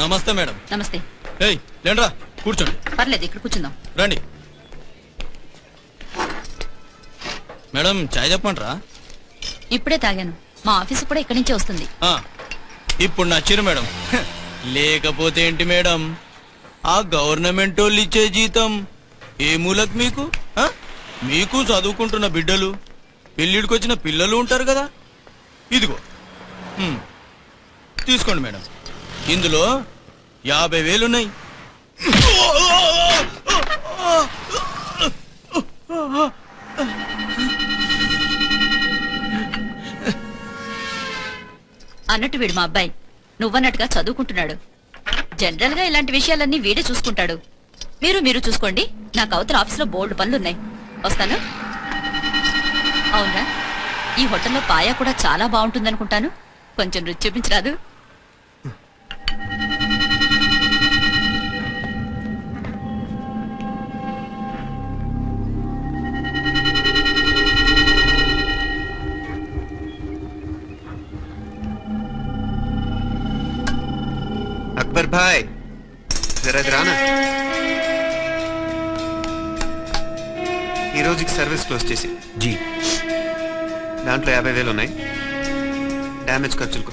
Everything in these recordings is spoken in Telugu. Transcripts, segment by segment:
నమస్తే మేడం. నమస్తే. ఏయ్ లేండ్రా కూర్చోండి. పర్లేదు ఇక్కడ కూర్చుందాం. రండి. మేడం చాయ్ చెప్పండ్రా ఇప్పుడే తాగాను. మా ఆఫీసు కూడా ఇక్కడి నుంచే వస్తుంది. ఆ, ఇప్పుడు నచ్చిరు మేడం. హ, లేకపోతే ఏంటి మేడం? ఆ గవర్నమెంట్ వాళ్ళు ఇచ్చే జీతం. ఏ మూలకు మీకు? ఆ? మీకు చదువుకుంటున్న బిడ్డలు పెళ్ళిడికి వచ్చిన పిల్లలు ఉంటారు కదా? ఇదిగో. హ్మ్. తీసుకోండి మేడం. ఇందులో యాభై వేలున్నాయి. అన్నట్టు వీడు మా అబ్బాయి. నువ్వన్నట్టుగా చదువుకుంటున్నాడు. జనరల్గా ఇలాంటి విషయాలన్నీ వీడే చూసుకుంటాడు. మీరు మీరు చూసుకోండి. నాకు అవతల ఆఫీస్లో బోల్డ్ పనులున్నాయి. వస్తాను. అవునా? ఈ హోటల్లో పాయా కూడా చాలా బాగుంటుందనుకుంటాను. కొంచెం రుచి చూపించరాదు. భాయ్ జరా రానా? ఈ రోజుకి సర్వీస్ క్లోజ్ చేసి. జీ. దాంట్లో యాభై వేలు ఉన్నాయి. డ్యామేజ్ ఖర్చులకు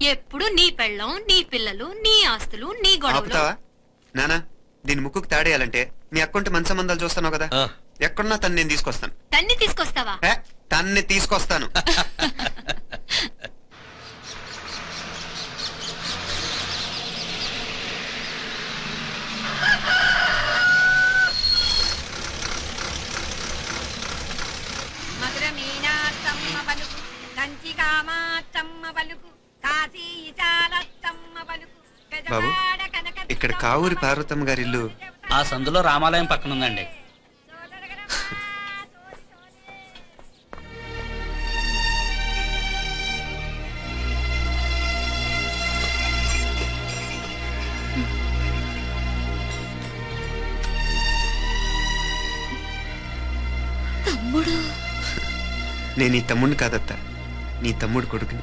ఎప్పుడు నీ పెళ్ళం నీ పిల్లలు నీ ఆస్తులు నీ గొడవలు. ఆపుతావా? నానా దీని ముక్కుకు తాడేయాలంటే మీ అక్కంటే మంచి సంబంధాలు చూస్తాను కదా? ఆ. ఎక్కడున్నా తను నేను తీసుకొస్తాను. తన్ని తీసుకొస్తావా? ఏ, తన్ని తీసుకొస్తాను. మధుర మీనాత్తమ్మ పలుకు కంచి కామాత్తమ్మ పలుకు బాబు, ఇక్కడ కావూరి పార్వతమ్మ గారి ఇల్లు ఆ సందులో రామాలయం పక్కన ఉందండి తమ్ముడు. నేను నీ తమ్ముడిని కాదత్త నీ తమ్ముడు కొడుకుని.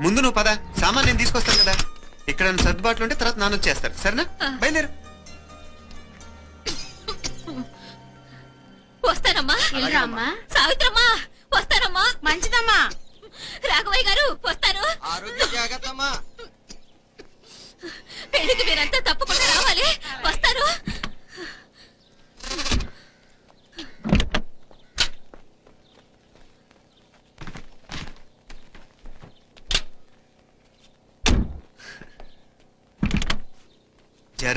ముందు నువ్వు పద. సామాన్ నేను తీసుకొస్తాను కదా. ఇక్కడ సర్దుబాట్లు ఉంటే తర్వాత నాన్న వచ్చేస్తారు. సరేనా? బయలుదేరు. వస్తానమ్మా. వెళ్ళరా అమ్మా. సావిత్రమ్మా వస్తానమ్మా. మంచిదమ్మా. రాఘవయ్య గారు వస్తాను. పెళ్ళికి మీరంతా రావాలి వస్తాను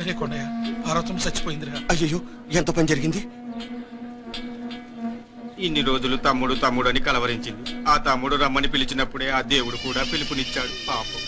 అరే కొండయ్య పార్వతం చచ్చిపోయిందిరా. అయ్యో ఎంత పని జరిగింది? ఇన్ని రోజులు తమ్ముడు తమ్ముడు అని కలవరించింది. ఆ తమ్ముడు రమ్మని పిలిచినప్పుడే ఆ దేవుడు కూడా పిలుపునిచ్చాడు. పాపం.